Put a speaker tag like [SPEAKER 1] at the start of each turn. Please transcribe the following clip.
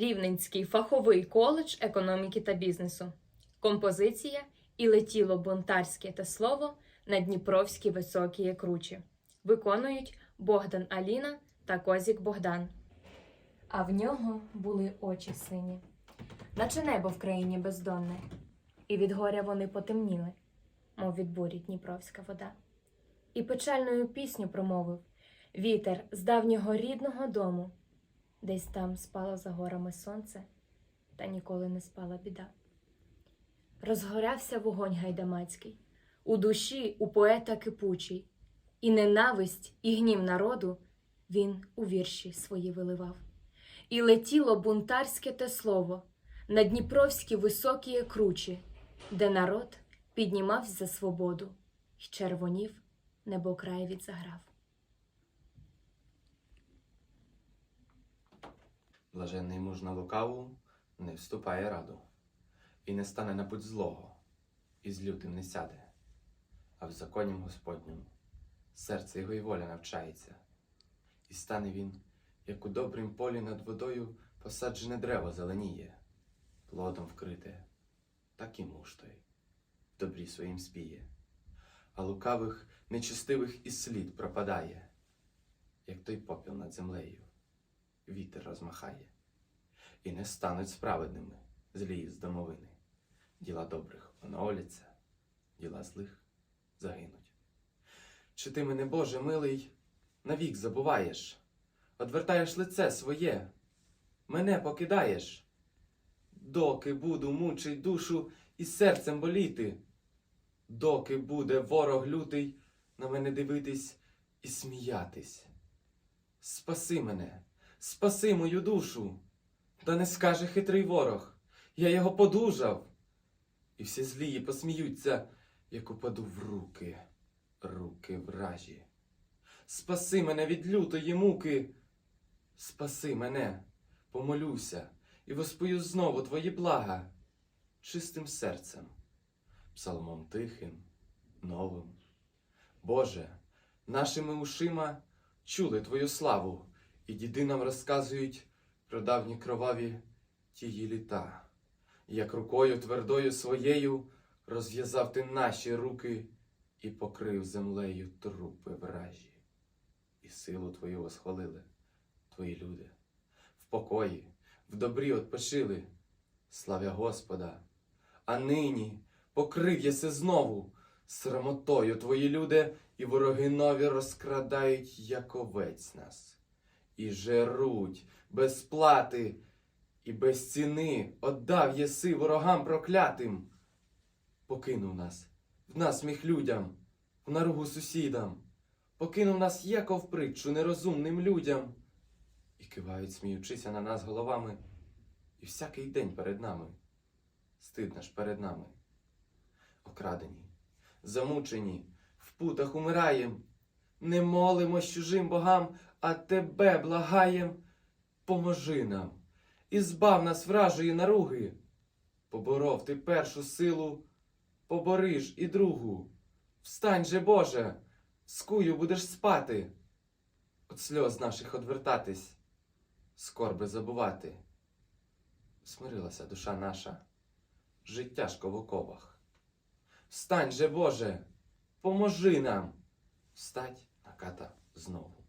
[SPEAKER 1] Рівненський фаховий коледж економіки та бізнесу. Композиція і летіло бунтарське те слово на Дніпровській високій кручі. Виконують Богдан Аліна та Козік Богдан. А в нього були очі сині, наче небо в країні бездонне, і від горя вони потемніли, мов від бурі Дніпровська вода. І печальною пісню промовив вітер з давнього рідного дому. Десь там спало за горами сонце, та ніколи не спала біда. Розгорявся вогонь гайдамацький, у душі у поета кипучий, і ненависть, і гнів народу він у вірші свої виливав. І летіло бунтарське те слово на Дніпровські високі кручі, де народ піднімався за свободу, й червонів небокрай від
[SPEAKER 2] Блаженний муж на лукаву не вступає раду, і не стане на путь злого, і з лютим не сяде, а в законім Господньому серце його й воля навчається, і стане він, як у добрім полі над водою посаджене дерево зеленіє, плодом вкрите, так і муж той в добрі своїм спіє, а лукавих, нечистивих і слід пропадає, як той попіл над землею вітер розмахає, і не стануть справедними злі з домовини. Діла добрих оновляться, діла злих загинуть. Чи ти мене, Боже милий, навік забуваєш, одвертаєш лице своє, мене покидаєш, доки буду мучить душу і серцем боліти, доки буде ворог лютий на мене дивитись і сміятись. Спаси мене, спаси мою душу. Та не скаже хитрий ворог, я його подужав. І всі злії посміються, як упаду в руки, руки вражі. Спаси мене від лютої муки, спаси мене, помолюся і воспою знову твої блага, чистим серцем, псалмом тихим, новим. Боже, нашими ушима чули Твою славу, і діди нам розказують про давні кроваві тії літа. Як рукою твердою своєю розв'язав ти наші руки і покрив землею трупи вражі. І силу Твою восхвалили Твої люди. В покої, в добрі отпочили, славя Господа. А нині покрив єси знову срамотою Твої люди, і вороги нові розкрадають, як овець нас. І жеруть. Без плати, і без ціни отдав єси ворогам проклятим. Покинув нас, в насміх людям, в наругу сусідам, покинув нас, яко в притчу нерозумним людям. І кивають, сміючися на нас головами, і всякий день перед нами, стидно ж перед нами, окрадені, замучені, в путах умираєм, не молимось чужим богам, а тебе благаєм, поможи нам, і збав нас вражої наруги. Поборов ти першу силу, побориш і другу. Встань же, Боже, скую будеш спати, От сльоз наших одвертатись, скорби забувати. Смирилася душа наша, життя ж в оковах. Встань же, Боже, поможи нам, встать наката знову.